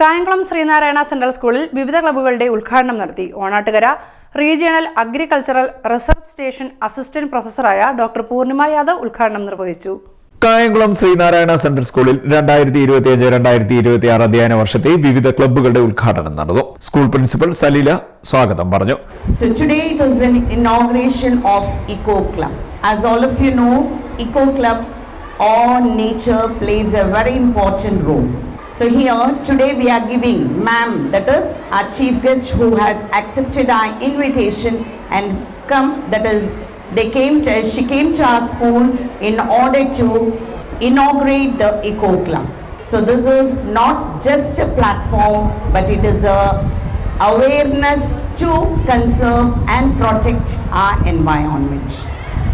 Kayamkulam Sreenarayana central സ്കൂളിൽ വിവിധ ക്ലബ്ബുകളുടെ ഉദ്ഘാടനം നടത്തി Onattukara regional agricultural research station assistant പ്രൊഫസറായ doctor Poornima Yadav ഉദ്ഘാടനം നിർവഹിച്ചു കായംകുളം ശ്രീനാരായണ സെൻട്രൽ സ്കൂളിൽ രണ്ടായിരത്തി ഇരുപത്തിയഞ്ച് രണ്ടായിരത്തി ഇരുപത്തി ആറ് അധ്യയന വർഷത്തെ വിവിധ ക്ലബ്ബുകളുടെ ഉദ്ഘാടനം നടന്നു സ്കൂൾ പ്രിൻസിപ്പൽ സലീല സ്വാഗതം പറഞ്ഞു So today it is an inauguration of Eco Club. As all of you know, Eco Club on nature plays a very important role. So here today we are giving ma'am, that is our chief guest who has accepted our invitation and come, that is they came to, she came to our school in order to inaugurate the Eco Club. So this is not just a platform, but it is a awareness to conserve and protect our environment.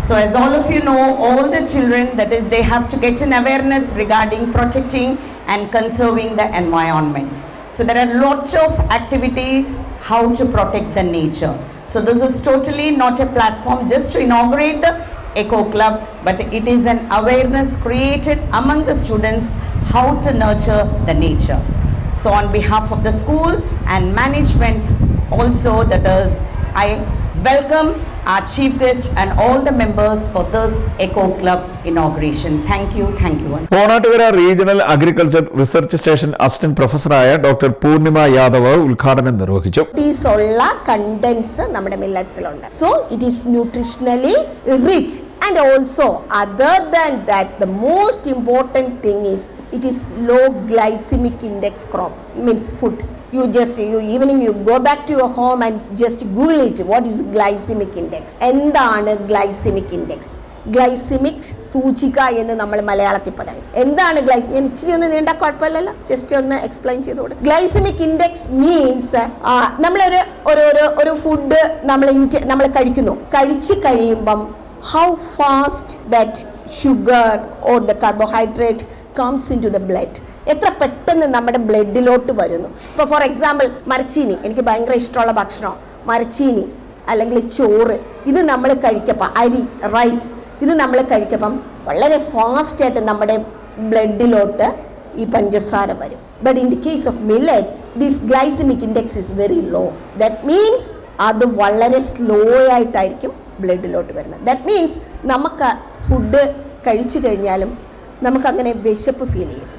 So as all of you know, all the children, that is, they have to get an awareness regarding protecting and conserving the environment. So there are lots of activities how to protect the nature. So this is totally not a platform just to inaugurate the Eco Club, but it is an awareness created among the students how to nurture the nature. So on behalf of the school and management, also that is, I welcome our chief guest and all the members for this Eco Club inauguration. Thank you, thank you. all. Onattukara regional agriculture research station assistant പ്രൊഫസറായ doctor Poornima Yadav ഉദ്ഘാടനം നിർവഹിച്ചു ഉള്ള contents നമ്മുടെ മില്ലറ്റ്സിലുണ്ട് so it is nutritionally rich and also other than that the most important thing is it is low glycemic index crop means food you just you evening you go back to your home and just google it. What is glycemic index? എന്താണ് glycemic index glycemic സൂചിക എന്ന് നമ്മൾ മലയാളത്തിൽ പറയും. എന്താണ് glaze ഞാൻ ഇച്ചിരി ഒന്ന് നീണ്ട കുഴപ്പമില്ലല്ലോ. ജസ്റ്റ് ഒന്ന് എക്സ്പ്ലെയിൻ ചെയ്ത് കൊടുക്കും ഗ്ലൈസിമിക് ഇൻഡെക്സ് മീൻസ് നമ്മളൊരു ഒരു ഒരു ഫുഡ് നമ്മൾ നമ്മൾ കഴിക്കുന്നു. കഴിച്ച് കഴിയുമ്പം how fast that sugar or the carbohydrate comes into the blood എത്ര പെട്ടെന്ന് നമ്മുടെ ബ്ലഡിലോട്ട് വരുന്നു. ഇപ്പോൾ ഫോർ എക്സാമ്പിൾ മരച്ചീനി എനിക്ക് ഭയങ്കര ഇഷ്ടമുള്ള ഭക്ഷണം മരച്ചീനി അല്ലെങ്കിൽ ചോറ് ഇത് നമ്മൾ കഴിക്കപ്പം അരി റൈസ് ഇത് നമ്മൾ കഴിക്കപ്പം വളരെ ഫാസ്റ്റായിട്ട് നമ്മുടെ ബ്ലഡിലോട്ട് ഈ പഞ്ചസാര വരും. But in the case of millets this glycemic index is very low that means അത് വളരെ സ്ലോ ആയിട്ടായിരിക്കും ബ്ലഡിലോട്ട് വരുന്നത്. ദാറ്റ് മീൻസ് നമുക്ക് ഫുഡ് കഴിച്ചു കഴിഞ്ഞാലും നമുക്കങ്ങനെ വിശപ്പ് ഫീൽ ചെയ്യുന്നില്ല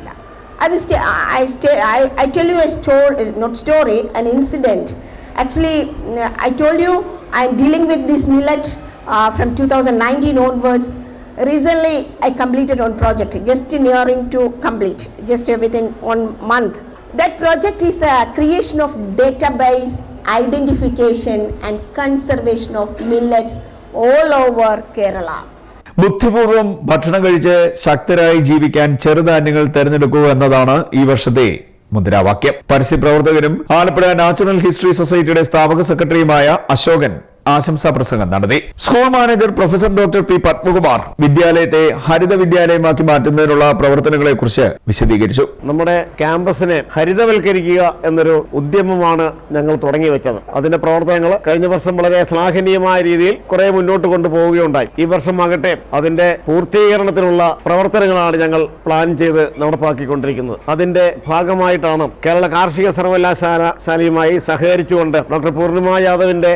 I will stay, I stay, I, I tell you a story, not story, an incident. Actually, mm, I told you I'm dealing with this millet uh, from 2019 onwards. Recently, I completed one project, just nearing to complete, just within one month. That project is the creation of database, identification and conservation of millets all over Kerala. ബുദ്ധിപൂർവം ഭക്ഷണം കഴിച്ച് ശക്തരായി ജീവിക്കാൻ ചെറുധാന്യങ്ങൾ തെരഞ്ഞെടുക്കൂ എന്നതാണ് ഈ വർഷത്തെ മുദ്രാവാക്യം. പരസ്യപ്രവർത്തകനും Alappuzha natural history സൊസൈറ്റിയുടെ സ്ഥാപക സെക്രട്ടറിയുമായ അശോകൻ ആശംസാ പ്രസംഗം നടത്തി. School manager professor doctor P Padmakumar വിദ്യാലയത്തെ ഹരിത വിദ്യാലയമാക്കി മാറ്റുന്നതിനുള്ള പ്രവർത്തനങ്ങളെക്കുറിച്ച് വിശദീകരിച്ചു. നമ്മുടെ ക്യാമ്പസിനെ ഹരിതവൽക്കരിക്കുക എന്നൊരു ഉദ്യമമാണ് ഞങ്ങൾ തുടങ്ങി വെച്ചത്. അതിന്റെ പ്രവർത്തനങ്ങൾ കഴിഞ്ഞ വർഷം വളരെ ശ്ലാഘനീയമായ രീതിയിൽ കുറെ മുന്നോട്ട് കൊണ്ടുപോവുകയുണ്ടായി. ഈ വർഷമാകട്ടെ അതിന്റെ പൂർത്തീകരണത്തിനുള്ള പ്രവർത്തനങ്ങളാണ് ഞങ്ങൾ പ്ലാൻ ചെയ്ത് നടപ്പാക്കിക്കൊണ്ടിരിക്കുന്നത്. അതിന്റെ ഭാഗമായിട്ടാണ് കേരള കാർഷിക സർവകലാശാല ശാലയുമായി സഹകരിച്ചുകൊണ്ട് ഡോക്ടർ പൂർണിമ യാദവിന്റെ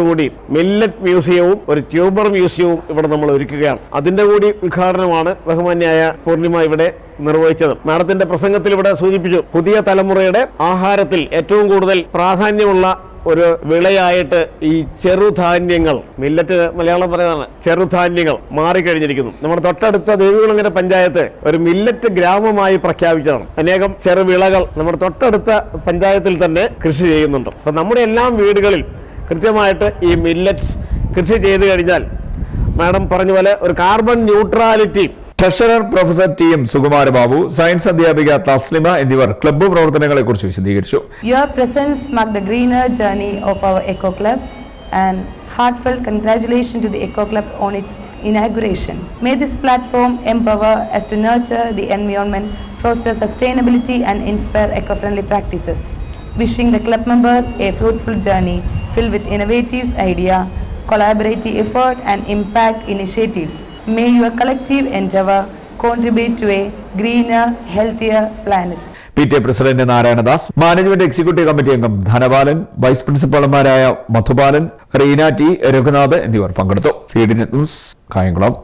സഹായത്തോടുകൂടി മില്ലറ്റ് മ്യൂസിയവും ഒരു ട്യൂബർ മ്യൂസിയവും ഇവിടെ നമ്മൾ ഒരുക്കുകയാണ്. അതിന്റെ കൂടി ഉദ്ഘാടനമാണ് ബഹുമാന്യായ പൂർണിമ ഇവിടെ നിർവഹിച്ചത്. മാഡത്തിന്റെ പ്രസംഗത്തിൽ ഇവിടെ സൂചിപ്പിച്ചു പുതിയ തലമുറയുടെ ആഹാരത്തിൽ ഏറ്റവും കൂടുതൽ പ്രാധാന്യമുള്ള ഒരു വിളയായിട്ട് ഈ ചെറുധാന്യങ്ങൾ മില്ലറ്റ് മലയാളം പറയുന്നതാണ് ചെറുധാന്യങ്ങൾ മാറിക്കഴിഞ്ഞിരിക്കുന്നു. നമ്മുടെ തൊട്ടടുത്ത ദേവികുളങ്ങര പഞ്ചായത്ത് ഒരു മില്ലറ്റ് ഗ്രാമമായി പ്രഖ്യാപിച്ചതാണ്. അനേകം ചെറുവിളകൾ നമ്മുടെ തൊട്ടടുത്ത പഞ്ചായത്തിൽ തന്നെ കൃഷി ചെയ്യുന്നുണ്ട്. അപ്പൊ നമ്മുടെ എല്ലാം വീടുകളിൽ കൃത്യമായിട്ട് ഈ മില്ലറ്റ് കൃഷി ചെയ്തു കഴിഞ്ഞാൽ മാഡം പറഞ്ഞ പോലെ ഒരു carbon neutrality treasurer professor T M Sukumara Babu science അധ്യാപിക തസ്ലിമ എന്നിവർ ക്ലബ്ബ് പ്രവർത്തനങ്ങളെ കുറിച്ച് വിശദീകരിച്ചു. Your presence mark the greener journey of our eco club and heartfelt congratulation to the eco club on its inauguration may this platform empowers to nurture the environment foster sustainability and inspire eco friendly practices wishing the club members a fruitful journey filled with innovative idea, collaborative effort and impact initiatives. May your collective endeavor contribute to a greener, healthier planet. P T A president Narayanadas management executive committee അംഗം Dhanapalan vice പ്രിൻസിപ്പാൾമാരായ Madhupalan Reena T Raghunath എന്നിവർ പങ്കെടുത്തു C D news Kayamkulam